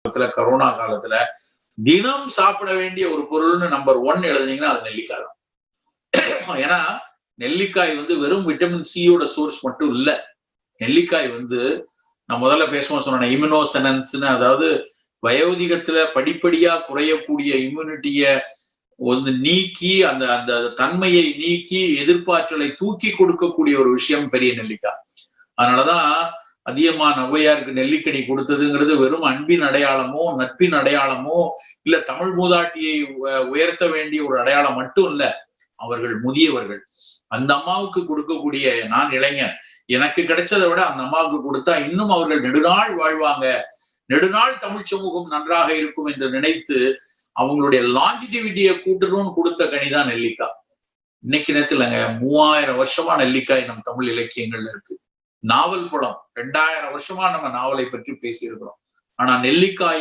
காலத்துல கரோனா காலத்துல தினம் சாப்பிட வேண்டிய ஒரு பொருள்னு நம்பர் ஒன் எழுதுனீங்கன்னா அது நெல்லிக்காய் தான். ஏன்னா நெல்லிக்காய் வந்து வெறும் விட்டமின் சியோட சோர்ஸ் மட்டும் இல்ல. நெல்லிக்காய் வந்து நான் முதல்ல பேசுவோம் சொன்னேன் இம்யூனோசனன்ஸ்னு அதாவது வயோதிகத்துல படிப்படியா குறையக்கூடிய இம்யூனிட்டிய வந்து நீக்கி அந்த அந்த தன்மையை நீக்கி எதிர்ப்பாற்றலை தூக்கி கொடுக்கக்கூடிய ஒரு விஷயம் பெரிய நெல்லிக்காய். அதனாலதான் அதிகமா நவ்வையாருக்கு நெல்லிக்கனி கொடுத்ததுங்கிறது வெறும் அன்பின் அடையாளமோ நட்பின் அடையாளமோ இல்ல தமிழ் மூதாட்டியை உயர்த்த வேண்டிய ஒரு அடையாளம் மட்டும் இல்ல அவர்கள் முதியவர்கள். அந்த அம்மாவுக்கு கொடுக்கக்கூடிய நான் இளைஞன் எனக்கு கிடைச்சதை விட அந்த அம்மாவுக்கு கொடுத்தா இன்னும் அவர்கள் நெடுநாள் வாழ்வாங்க. நெடுநாள் தமிழ் சமூகம் நன்றாக இருக்கும் என்று நினைத்து அவங்களுடைய லாஞ்சிட்டிவிட்டியை கூட்டணும்னு கொடுத்த கனிதான் நெல்லிக்காய். இன்னைக்கு நேரத்துலங்க மூவாயிரம் வருஷமா நெல்லிக்காய் நம் தமிழ் இலக்கியங்கள்ல இருக்கு. நாவல் படம். ரெண்டாயிரம் வருஷமா நம்ம நாவலை பற்றி பேசியிருக்கிறோம். ஆனா நெல்லிக்காய்